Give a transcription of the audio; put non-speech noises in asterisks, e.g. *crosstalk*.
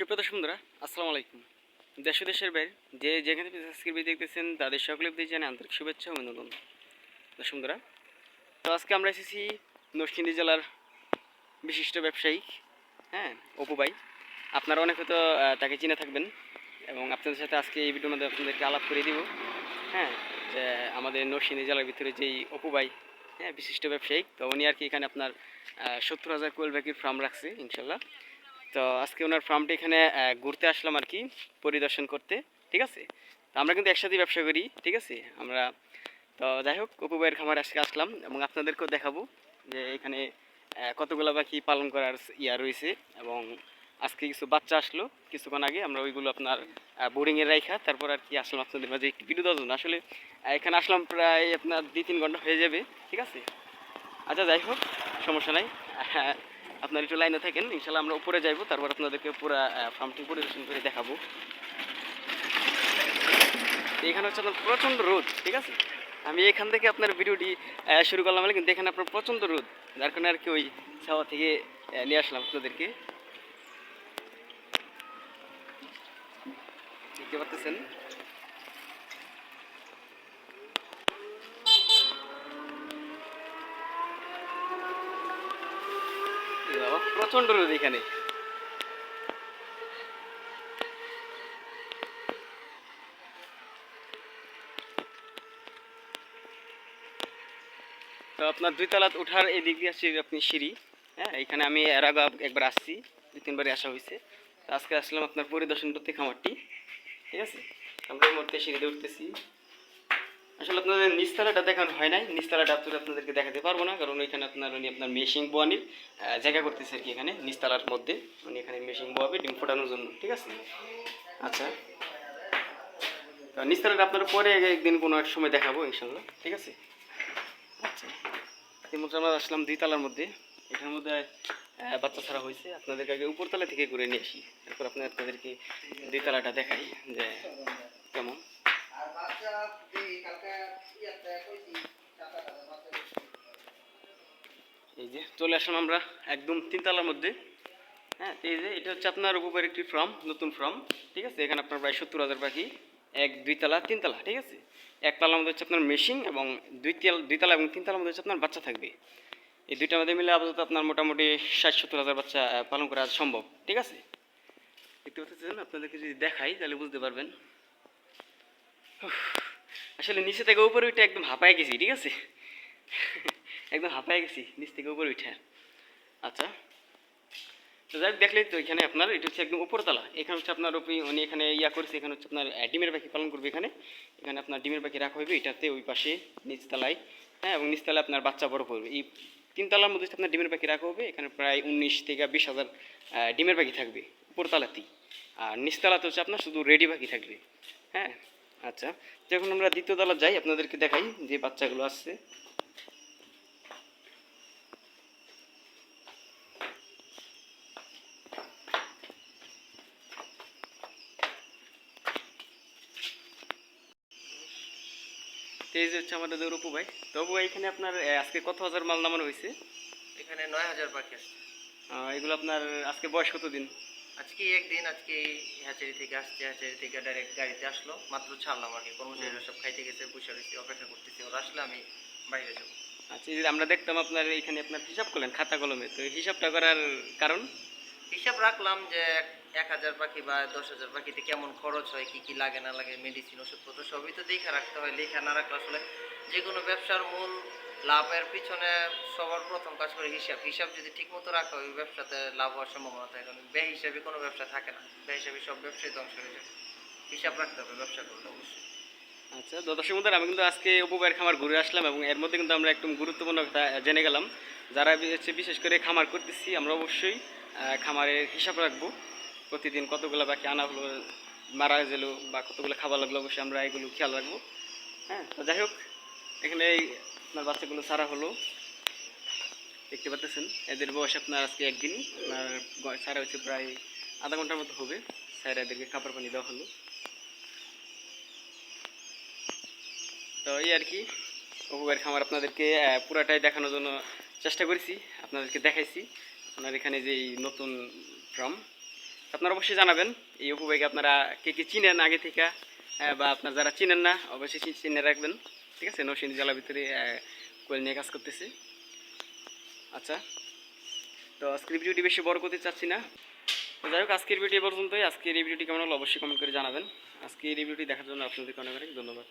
সুপ্রত সুন্দরা আসসালামু আলাইকুম। দেশ দেশের বাইরে যে যেখানে আজকের ভিডিও দেখতেছেন, তাদের সকলে প্রতি জানে আন্তরিক শুভেচ্ছা অভিনন্দন। বন্ধুরা, তো আজকে আমরা এসেছি নরসিংদী জেলার বিশিষ্ট ব্যবসায়ী হ্যাঁ অপু ভাই। আপনারা অনেক হয়তো তাকে চিনে থাকবেন এবং আপনাদের সাথে আজকে এই ভিডিওর মধ্যে আপনাদেরকে আলাপ করে দিব হ্যাঁ যে আমাদের নরসিংদী জেলার ভিতরে যেই অপু ভাই হ্যাঁ বিশিষ্ট ব্যবসায়িক তো উনি আর কি এখানে আপনার সত্তর হাজার কোয়েল ব্যাগের ফার্ম রাখছে, ইনশাল্লাহ। তো আজকে ওনার ফার্মটা এখানে ঘুরতে আসলাম আর কি, পরিদর্শন করতে, ঠিক আছে? তো আমরা কিন্তু একসাথেই ব্যবসা করি, ঠিক আছে? আমরা, তো যাই হোক, অপু ভাইয়ের খামার আজকে আসলাম এবং আপনাদেরকেও দেখাবো যে এখানে কতগুলো পাখি পালন করার ইয়া রয়েছে এবং আজকে কিছু বাচ্চা আসলো, কিছুক্ষণ আগে আমরা ওইগুলো আপনার বোর্ডিংয়ে রাইখা, তারপর আর কি আসলাম আপনাদের মাঝে একটু দেওয়ার আসলে এখানে আসলাম প্রায় আপনার দুই তিন ঘণ্টা হয়ে যাবে, ঠিক আছে? আচ্ছা যাই হোক, সমস্যা নাই। *laughs* আপনার একটু লাইনে থাকেন ইনশাল্লাহ আমরা উপরে যাইবো, তারপর আপনাদেরকে পুরো ফার্মটি পরিদর্শন করে দেখাবো। এখানে হচ্ছে আপনার প্রচণ্ড রোদ, ঠিক আছে? আমি এখান থেকে আপনার ভিডিওটি শুরু করলাম কিন্তু এখানে আপনার প্রচণ্ড রোদ, যার কারণে আর কি ওই ছাওয়া থেকে নিয়ে আসলাম আপনাদেরকে। দেখতে পাচ্ছেন বাবা প্রচণ্ড রোদ এখানে। তো আপনার দুই তালাত ওঠার এই দিক দিয়ে আসছে আপনি সিঁড়ি হ্যাঁ? এখানে আমি এর আগে একবার আসছি, দুই, তিনবারই আসা হয়েছে। আজকে আসলাম আপনার পরিদর্শন করতে খামারটি, ঠিক আছে? আমরা মুহূর্তে সিঁড়িতে উঠতেছি। আসলে আপনাদের নিচতলাটা দেখানো হয় নাই। নিচতলাটা আপনাদের আপনাদেরকে দেখাতে পারব না, কারণ ওইখানে আপনার, উনি আপনার মেশিং বোয়ানির জায়গা করতেছে আর কি এখানে নিচতলার মধ্যে। উনি এখানে মেশিং বোয়াবে, ডিম ফোটানোর জন্য, ঠিক আছে? আচ্ছা। তো নিচতলাটা আপনার পরে একদিন কোনো এক সময় দেখাবো ইনশাল্লাহ ঠিক আছে? আচ্ছা। ইতিমধ্যে আমরা আসলাম দুই তলার মধ্যে। এখানের মধ্যে বাচ্চা ছাড়া হয়েছে। আপনাদেরকে আগে উপরতলা থেকে ঘুরে নিয়ে আসি। তারপর আপনি আপনাদেরকে দুই তলাটা দেখাই যে কেমন। এই যে চলে আসলাম আমরা একদম তিনতলার মধ্যে। হ্যাঁ এই যে এটা হচ্ছে আপনার উপরের একটি ফার্ম, নতুন ফার্ম, ঠিক আছে? এখানে আপনার প্রায় সত্তর হাজার পাখি এক, দুই তলা তিনতলা ঠিক আছে? এক তলার মধ্যে হচ্ছে আপনার মেশিন এবং দুই তেল, দুই তলা এবং তিন তলার মধ্যে হচ্ছে আপনার বাচ্চা থাকবে। এই দুইটার মধ্যে মিলে আপাতত আপনার মোটামুটি ষাট, সত্তর হাজার বাচ্চা পালন করা সম্ভব, ঠিক আছে? দেখতে পাচ্ছেন, আপনাদেরকে যদি দেখাই, তাহলে বুঝতে পারবেন। আসলে নিচে থেকে উপরে উঠে একদম হাঁপায় গেছি, ঠিক আছে? একদম হাঁপায় গেছি, নিচ থেকে উপরে উঠে। আচ্ছা। তো যাই হোক, দেখলেন তো এখানে আপনার, এটা হচ্ছে একদম উপরতলা এখানে হচ্ছে আপনার উনি এখানে ইয়া করেছে, এখানে হচ্ছে আপনার ডিমের পাখি পালন করবে এখানে। এখানে আপনার ডিমের পাখি রাখা হবে এটাতে ওই পাশে নিচতলায় হ্যাঁ এবং নিচতলায় আপনার বাচ্চা বড় করবে। এই তিনতলার মধ্যে আপনার ডিমের পাখি রাখা হবে, এখানে প্রায় উনিশ থেকে বিশ হাজার ডিমের পাখি থাকবে উপরতলাতেই আর নিচতলাতে হচ্ছে আপনার শুধু রেডি পাখি থাকবে। হ্যাঁ আচ্ছা। যখন আমরা দ্বিতীয় তলা যাই, আপনাদেরকে দেখাই যে বাচ্চাগুলো আসছে। তো এই যে হচ্ছে আমাদের অপু ভাই তো অপু ভাই এখানে আপনার আজকে কত হাজার মাল নামানো হয়েছে? এখানে নয় হাজার পাখি আসছে। এগুলো আপনার আজকে বয়স কত দিন? আজকে একদিন আজকে হ্যাচারি থেকে আসছে হ্যাচারি থেকে ডাইরেক্ট গাড়িতে আসলো। মাত্র ছাড়লাম আর কি কর্মচারীরা সব খাইতে গেছে বসে রয়েছে অপেক্ষা করতেছি। ওরা আসলে আমি বাইরে যাব। আচ্ছা এই যে আমরা দেখতাম আপনার এখানে আপনার হিসাব করলেন খাতা কলমে। তো হিসাবটা করার কারণ? হিসাব রাখলাম যে এক- হাজার পাখি বা দশ হাজার পাখিতে কেমন খরচ হয় কি কি লাগে না লাগে মেডিসিন ওষুধপত্র সবই তো দেখা রাখতে হয়। লেখা না রাখলে আসলে যে কোনো ব্যবসার মূল লাভের পিছনে সবার প্রথম কাজ করে হিসাব। হিসাব যদি ঠিক মতো রাখা হয় ওই ব্যবসাতে লাভ হওয়ার সম্ভাবনা থাকে। কারণ বে হিসাবে কোনো ব্যবসা থাকে না। বে হিসাবে সব ব্যবসায় ধ্বংস হয়ে যায়। হিসাব রাখতে হবে ব্যবসা করলে অবশ্যই। আচ্ছা দর্শক বন্ধুরা, আমি কিন্তু আজকে ভাইয়ের খামার ঘুরে আসলাম এবং এর মধ্যে কিন্তু আমরা একটু গুরুত্বপূর্ণ কথা জেনে গেলাম। যারা হচ্ছে বিশেষ করে খামার করতেছি আমরা অবশ্যই খামারের হিসাব রাখব। প্রতিদিন কতগুলো বাকি আনা হলো, মারা গেলো বা কতগুলো খাবার লাগল, অবশ্যই আমরা এগুলো খেয়াল রাখব। হ্যাঁ তো যাই হোক, এখানে এই আপনার বাচ্চাগুলো সারা হলো। দেখতে পাচ্ছেন, এদের বয়স আপনার আজকে একদিন, আপনার সারা হচ্ছে প্রায় আধা ঘণ্টার মতো হবে। স্যার এদেরকে খাবার পানি দেওয়া হলো। তো এই আর কি অপুবের খামার আপনাদেরকে পুরাটাই দেখানোর জন্য চেষ্টা করেছি, আপনাদেরকে দেখাইছি। আপনার এখানে যে নতুন ফার্ম আপনারা অবশ্যই জানাবেন এই অপু ভাইকে আপনারা কে কে চিনেন আগে থেকে বা আপনার যারা চিনেন না, অবশ্যই চিনে রাখবেন, ঠিক আছে? নরসিংদী জেলার ভিতরে কোয়েল নিয়ে কাজ করতেছে। আচ্ছা তো আজকের ভিডিওটি বেশি বড় করতে চাচ্ছি না। তো যাই হোক, আজকের ভিডিও পর্যন্তই। আজকের এই ভিডিওটি কেমন হলো অবশ্যই কমেন্ট করে জানাবেন। আজকের এই ভিডিওটি দেখার জন্য আপনাদেরকে অনেক অনেক ধন্যবাদ।